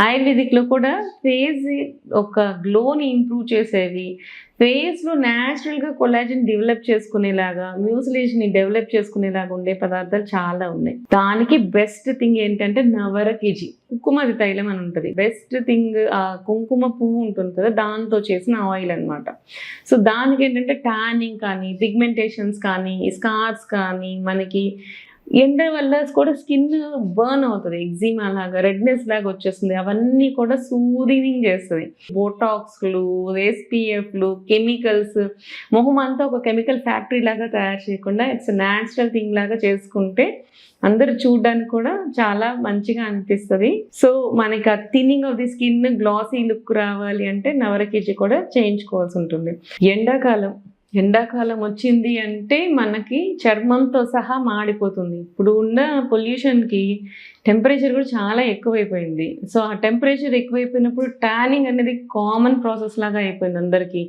ఆయుర్వేదిక్లో కూడా ఫేస్ ఒక గ్లోని ఇంప్రూవ్ చేసేవి. ఫేస్లో న్యాచురల్గా కొలాజిన్ డెవలప్ చేసుకునేలాగా మ్యూసిలేజ్ని డెవలప్ చేసుకునేలాగా ఉండే పదార్థాలు చాలా ఉన్నాయి. దానికి బెస్ట్ థింగ్ ఏంటంటే నవరకిజి కుంకుమది తైలం అని ఉంటుంది. బెస్ట్ థింగ్ ఆ కుంకుమ పువ్వు ఉంటుంది కదా దాంతో చేసిన ఆయిల్ అన్నమాట. సో దానికి ఏంటంటే ట్యానింగ్ కానీ పిగ్మెంటేషన్స్ కానీ స్కార్స్ కానీ మనకి ఎండ వల్ల కూడా స్కిన్ బర్న్ అవుతుంది ఎగ్జిమా లాగా రెడ్నెస్ లాగా వచ్చేస్తుంది. అవన్నీ కూడా సూదినింగ్ చేస్తుంది. బోటాక్స్లు ఎస్పీఎఫ్లు కెమికల్స్ మొహం అంతా ఒక కెమికల్ ఫ్యాక్టరీ లాగా తయారు చేయకుండా ఇట్స్ న్యాచురల్ థింగ్ లాగా చేసుకుంటే అందరు చూడడానికి కూడా చాలా మంచిగా అనిపిస్తుంది. సో మనకి ఆ thinning of the skin glassy look రావాలి అంటే నవరకేజీ కూడా చేయించుకోవాల్సి ఉంటుంది. ఎండాకాలం ఎండాకాలం వచ్చింది అంటే మనకి చర్మంతో సహా మాడిపోతుంది. ఇప్పుడు ఉన్న పొల్యూషన్కి టెంపరేచర్ కూడా చాలా ఎక్కువైపోయింది. సో ఆ టెంపరేచర్ ఎక్కువైపోయినప్పుడు ట్యానింగ్ అనేది కామన్ ప్రాసెస్ లాగా అయిపోయింది అందరికీ.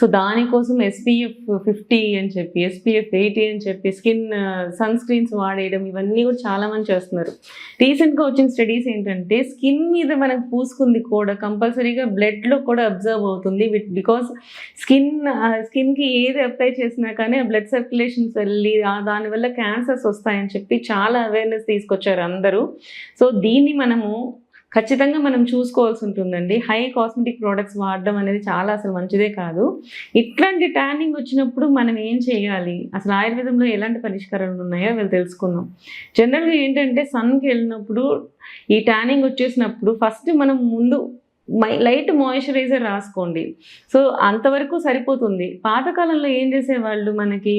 సో దానికోసం ఎస్పీఎఫ్ ఫిఫ్టీ అని చెప్పి ఎస్పీఎఫ్ ఎయిటీ అని చెప్పి స్కిన్ సన్ స్క్రీన్స్ వాడేయడం ఇవన్నీ కూడా చాలామంది చేస్తున్నారు. రీసెంట్గా వచ్చిన స్టడీస్ ఏంటంటే స్కిన్ మీద మనకు పూసుకుంది కూడా కంపల్సరీగా బ్లడ్లో కూడా అబ్జర్వ్ అవుతుంది. బికాస్ స్కిన్ స్కిన్కి ఏది అప్లై చేసినా కానీ బ్లడ్ సర్క్యులేషన్స్ వెళ్ళి ఆ దానివల్ల క్యాన్సర్స్ వస్తాయని చెప్పి చాలా అవేర్నెస్ తీసుకొచ్చారు అందరూ. సో దీన్ని మనము ఖచ్చితంగా మనం చూసుకోవాల్సి ఉంటుందండి. హై కాస్మెటిక్ ప్రోడక్ట్స్ వాడడం అనేది చాలా అసలు మంచిదే కాదు. ఇట్లాంటి ట్యానింగ్ వచ్చినప్పుడు మనం ఏం చేయాలి? అసలు ఆయుర్వేదంలో ఎలాంటి పరిష్కారాలు ఉన్నాయో వీళ్ళు తెలుసుకుందాం. జనరల్గా ఏంటంటే సన్కి వెళ్ళినప్పుడు ఈ ట్యానింగ్ వచ్చేసినప్పుడు ఫస్ట్ మనం ముందు లైట్ మాయిశ్చరైజర్ రాసుకోండి. సో అంతవరకు సరిపోతుంది. పాతకాలంలో ఏం చేసేవాళ్ళు మనకి?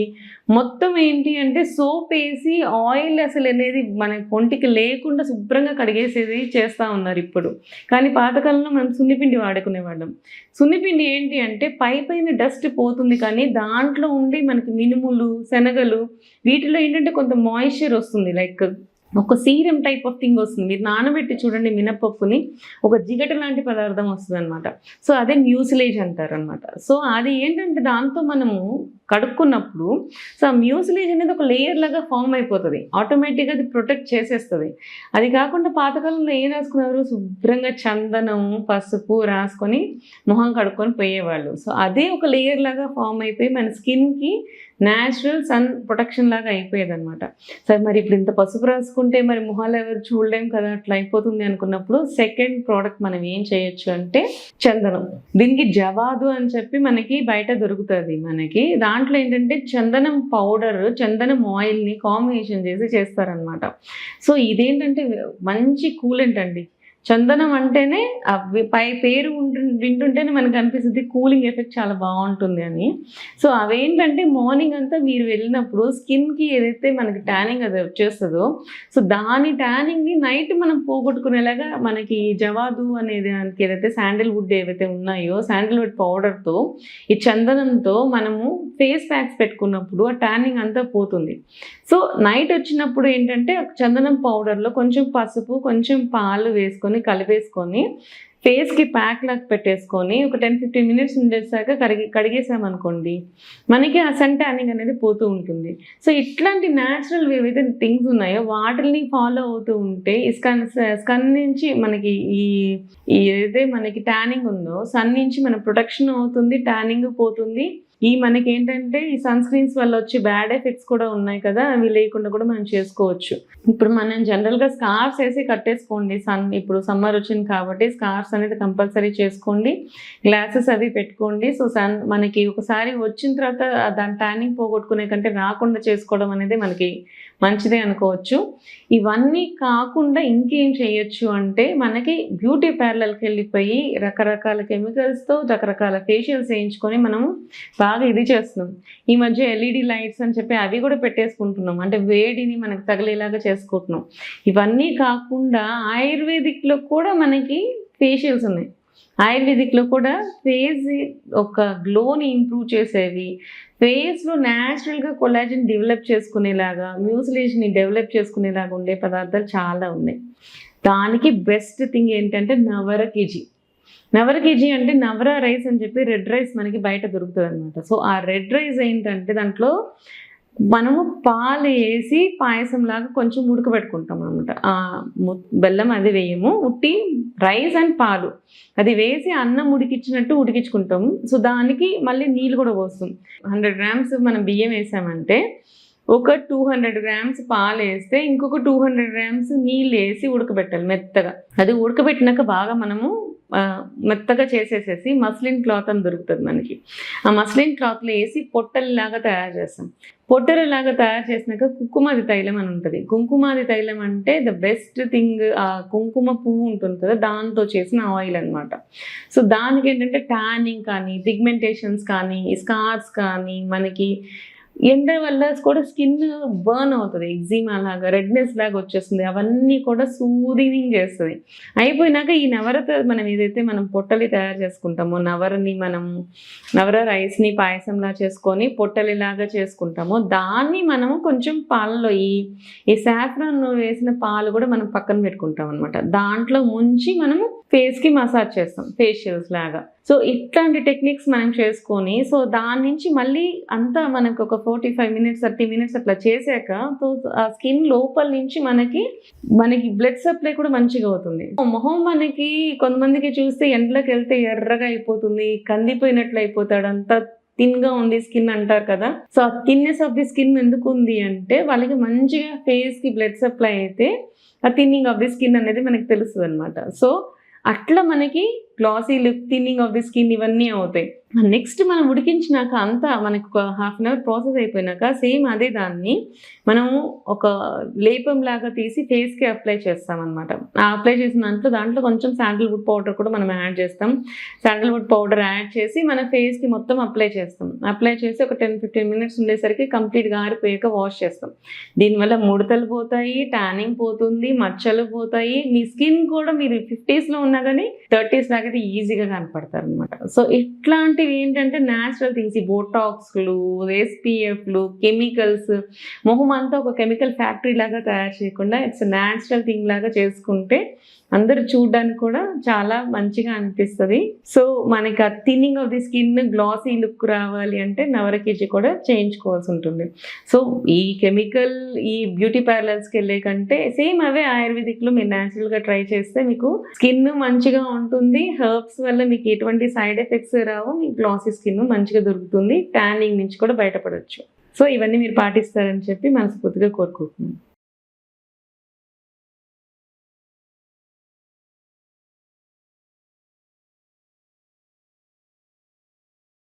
మొత్తం ఏంటి అంటే సోప్ వేసి ఆయిల్ అసలు అనేది మన ఒంటికి లేకుండా శుభ్రంగా కడిగేసేది చేస్తూ ఉన్నారు ఇప్పుడు. కానీ పాతకాలంలో మనం సున్నిపిండి వాడుకునేవాళ్ళం. సున్నిపిండి ఏంటి అంటే పై పైన డస్ట్ పోతుంది కానీ దాంట్లో ఉండి మనకి మినుములు శనగలు వీటిలో ఏంటంటే కొంత మాయిశ్చర్ వస్తుంది లైక్ ఒక సీరం టైప్ ఆఫ్ థింగ్ వస్తుంది. మీరు నానబెట్టి చూడండి మినపప్పుని ఒక జిగట లాంటి పదార్థం వస్తుంది అనమాట సో అదే మ్యూసిలేజ్ అంటారు అనమాట సో అది ఏంటంటే దాంతో మనము కడుక్కున్నప్పుడు సో ఆ మ్యూసిలేజ్ అనేది ఒక లేయర్ లాగా ఫామ్ అయిపోతుంది. ఆటోమేటిక్గా అది ప్రొటెక్ట్ చేసేస్తుంది. అది కాకుండా పాతకాలంలో ఏం రాసుకున్నారు శుభ్రంగా చందనం పసుపు రాసుకొని మొహం కడుక్కొని పోయేవాళ్ళు. సో అదే ఒక లేయర్ లాగా ఫామ్ అయిపోయి మన స్కిన్కి న్యాచురల్ సన్ ప్రొటెక్షన్ లాగా అయిపోయేది అనమాట సరే మరి ఇప్పుడు ఇంత పసుపు రాసుకుంటే మరి మొహాలు ఎవరు చూడలేం కదా అట్లా అయిపోతుంది అనుకున్నప్పుడు సెకండ్ ప్రోడక్ట్ మనం ఏం చేయొచ్చు అంటే చందనం. దీనికి జవాదు అని చెప్పి మనకి బయట దొరుకుతుంది మనకి. దాంట్లో ఏంటంటే చందనం పౌడర్ చందనం ఆయిల్ని కాంబినేషన్ చేసి చేస్తారనమాట సో ఇదేంటంటే మంచి కూలెంట్ అండి. చందనం అంటేనే పై పేరు ఉంటు వింటుంటేనే మనకు అనిపిస్తుంది కూలింగ్ ఎఫెక్ట్ చాలా బాగుంటుంది అని. సో అవేంటంటే మార్నింగ్ అంతా మీరు వెళ్ళినప్పుడు స్కిన్కి ఏదైతే మనకి ట్యానింగ్ అది వచ్చేస్తుందో సో దాని ట్యానింగ్ని నైట్ మనం పోగొట్టుకునేలాగా మనకి జవాదు అనేది దానికి ఏదైతే శాండిల్వుడ్ ఏవైతే ఉన్నాయో శాండిల్వుడ్ పౌడర్తో ఈ చందనంతో మనము ఫేస్ ప్యాక్స్ పెట్టుకున్నప్పుడు ఆ ట్యానింగ్ అంతా పోతుంది. సో నైట్ వచ్చినప్పుడు ఏంటంటే చందనం పౌడర్లో కొంచెం పసుపు కొంచెం పాలు వేసుకొని కలిపేసుకొని ఫేస్కి ప్యాక్ లాగా పెట్టేసుకొని ఒక టెన్ ఫిఫ్టీన్ మినిట్స్ ఉండేసాక కడిగి కడిగేసామనుకోండి మనకి ఆ సన్ ట్యానింగ్ అనేది పోతూ ఉంటుంది. సో ఇట్లాంటి న్యాచురల్ ఏవైతే థింగ్స్ ఉన్నాయో వాటిని ఫాలో అవుతూ ఉంటే స్కన్ స్కన్ నుంచి మనకి ఈ ఈ ఏదైతే మనకి ట్యానింగ్ ఉందో సన్ నుంచి మన ప్రొటెక్షన్ అవుతుంది ట్యానింగ్ పోతుంది. ఈ మనకి ఏంటంటే ఈ సన్ స్క్రీన్స్ వల్ల వచ్చి బ్యాడ్ ఎఫెక్ట్స్ కూడా ఉన్నాయి కదా అవి లేకుండా కూడా మనం చేసుకోవచ్చు. ఇప్పుడు మనం జనరల్గా స్కార్ఫ్స్ వేసి కట్టేసుకోండి సన్ ఇప్పుడు సమ్మర్ వచ్చింది కాబట్టి స్కార్ఫ్స్ అనేది కంపల్సరీ చేసుకోండి. గ్లాసెస్ అవి పెట్టుకోండి. సో సన్ మనకి ఒకసారి వచ్చిన తర్వాత దాని ట్యానింగ్ పోగొట్టుకునే కంటే రాకుండా చేసుకోవడం అనేది మనకి మంచిదే అనుకోవచ్చు. ఇవన్నీ కాకుండా ఇంకేం చేయొచ్చు అంటే మనకి బ్యూటీ పార్లర్కి వెళ్ళిపోయి రకరకాల కెమికల్స్తో రకరకాల ఫేషియల్స్ వేయించుకొని మనం బాగా ఇది చేస్తున్నాం. ఈ మధ్య ఎల్ఈడి లైట్స్ అని చెప్పి అవి కూడా పెట్టేసుకుంటున్నాం. అంటే వేడిని మనకు తగిలేలాగా చేసుకుంటున్నాం. ఇవన్నీ కాకుండా ఆయుర్వేదిక్లో కూడా మనకి ఫేషియల్స్ ఉన్నాయి. ఆయుర్వేదిక్లో కూడా ఫేస్ ఒక గ్లోని ఇంప్రూవ్ చేసేవి. ఫేస్లో న్యాచురల్గా కొలాజిన్ డెవలప్ చేసుకునేలాగా మ్యూసిలేజ్ని డెవలప్ చేసుకునేలాగా ఉండే పదార్థాలు చాలా ఉన్నాయి. దానికి బెస్ట్ థింగ్ ఏంటంటే నవరకేజీ. నవర కేజీ అంటే నవర రైస్ అని చెప్పి రెడ్ రైస్ మనకి బయట దొరుకుతుంది అనమాట సో ఆ రెడ్ రైస్ ఏంటంటే దాంట్లో మనము పాలు వేసి పాయసం లాగా కొంచెం ఉడకబెట్టుకుంటాం అనమాట బెల్లం అది వేయము ఉట్టి రైస్ అండ్ పాలు. అది వేసి అన్నం ఉడికించినట్టు ఉడికించుకుంటాం సో దానికి మళ్ళీ నీళ్ళు కూడా పోస్తాం. హండ్రెడ్ గ్రామ్స్ మనం బియ్యం వేసామంటే ఒక టూ హండ్రెడ్ గ్రామ్స్ పాలు వేస్తే ఇంకొక టూ హండ్రెడ్ గ్రామ్స్ నీళ్ళు వేసి ఉడకబెట్టాలి మెత్తగా. అది ఉడకబెట్టినాక బాగా మనము మెత్తగా చేసేసేసి మస్లిన్ క్లాత్ అని దొరుకుతుంది మనకి. ఆ మస్లిన్ క్లాత్లో వేసి పొట్టల్లాగా తయారు చేస్తాం. పొట్టలలాగా తయారు చేసినాక కుంకుమాది తైలం అని ఉంటుంది. కుంకుమాది తైలం అంటే ద బెస్ట్ థింగ్ ఆ కుంకుమ పువ్వు ఉంటుంది కదా దాంతో చేసిన ఆయిల్ అన్నమాట. సో దానికి ఏంటంటే ట్యానింగ్ కానీ పిగ్మెంటేషన్స్ కానీ స్కార్స్ కానీ మనకి ఎండ వల్ల కూడా స్కిన్ బర్న్ అవుతుంది ఎగ్జిమా లాగా రెడ్నెస్ లాగా వచ్చేస్తుంది అవన్నీ కూడా సూదినింగ్ చేస్తుంది. అయిపోయినాక ఈ నవరత మనం ఏదైతే మనం పొట్టలి తయారు చేసుకుంటామో నవరని మనం నవర రైస్ని పాయసంలా చేసుకొని పొట్టలిలాగా చేసుకుంటామో దాన్ని మనము కొంచెం పాలలో ఈ ఈ సాఫ్రాన్ వేసిన పాలు కూడా మనం పక్కన పెట్టుకుంటాం అనమాట దాంట్లో ముంచి మనము ఫేస్కి మసాజ్ చేస్తాం ఫేషియల్స్ లాగా. సో ఇట్లాంటి టెక్నిక్స్ మనం చేసుకొని సో దాని నుంచి మళ్ళీ అంతా మనకు ఒక forty five minutes thirty minutes అట్లా చేశాక సో ఆ స్కిన్ లోపల నుంచి మనకి మనకి బ్లడ్ సప్లై కూడా మంచిగా అవుతుంది. మొహం మనకి కొంతమందికి చూస్తే ఎండలోకి వెళ్తే ఎర్రగా అయిపోతుంది కందిపోయినట్లు అయిపోతాడు అంతా థిన్గా ఉంది స్కిన్ అంటారు కదా. సో ఆ థిన్నెస్ ఆఫ్ ది స్కిన్ ఎందుకు ఉంది అంటే వాళ్ళకి మంచిగా ఫేస్కి బ్లడ్ సప్లై అయితే ఆ థిన్నింగ్ ఆఫ్ ది స్కిన్ అనేది మనకి తెలుస్తుంది అనమాట సో అట్లా మనకి glassy lip thinning of the skin ఇవన్నీ అవుతాయి. నెక్స్ట్ మనం ఉడికించినాక అంతా మనకు ఒక హాఫ్ అన్ అవర్ ప్రాసెస్ అయిపోయినాక సేమ్ అదే దాన్ని మనము ఒక లేపం లాగా తీసి ఫేస్కి అప్లై చేస్తాం అనమాట ఆ అప్లై చేసిన దాంట్లో దాంట్లో కొంచెం శాండల్వుడ్ పౌడర్ కూడా మనం యాడ్ చేస్తాం. శాండల్వుడ్ పౌడర్ యాడ్ చేసి మన ఫేస్కి మొత్తం అప్లై చేస్తాం. అప్లై చేసి ఒక టెన్ ఫిఫ్టీన్ మినిట్స్ ఉండేసరికి కంప్లీట్గా ఆరిపోయాక వాష్ చేస్తాం. దీనివల్ల ముడతలు పోతాయి ట్యానింగ్ పోతుంది మచ్చలు పోతాయి. మీ స్కిన్ కూడా మీరు ఫిఫ్టీస్లో ఉన్నా కానీ థర్టీస్ దాకా ఈజీగా కనపడతారు అనమాట సో ఇట్లాంటివి ఏంటంటే న్యాచురల్ థింగ్స్ ఈ బోటాక్స్లు ఎస్పీఎఫ్లు కెమికల్స్ మొహం అంతా ఒక కెమికల్ ఫ్యాక్టరీ లాగా తయారు చేయకుండా ఇట్స్ న్యాచురల్ థింగ్ లాగా చేసుకుంటే అందరు చూడడానికి కూడా చాలా మంచిగా అనిపిస్తుంది. సో మనకి ఆ thinning of the skin glassy look రావాలి అంటే నవరకేజీ కూడా చేయించుకోవాల్సి ఉంటుంది. సో ఈ కెమికల్ ఈ బ్యూటీ పార్లర్స్కి వెళ్ళే కంటే సేమ్ అవే ఆయుర్వేదిక్లో మీరు న్యాచురల్గా ట్రై చేస్తే మీకు స్కిన్ మంచిగా ఉంటుంది హర్బ్స్ వల్ల మీకు ఎటువంటి సైడ్ ఎఫెక్ట్స్ రావు మీ గ్లాసీ స్కిన్ మంచిగా దొరుకుతుంది ట్యానింగ్ నుంచి కూడా బయటపడవచ్చు సో ఇవన్నీ మీరు పాటిస్తారని చెప్పి మనస్ఫూర్తిగా కోరుకుంటున్నాను.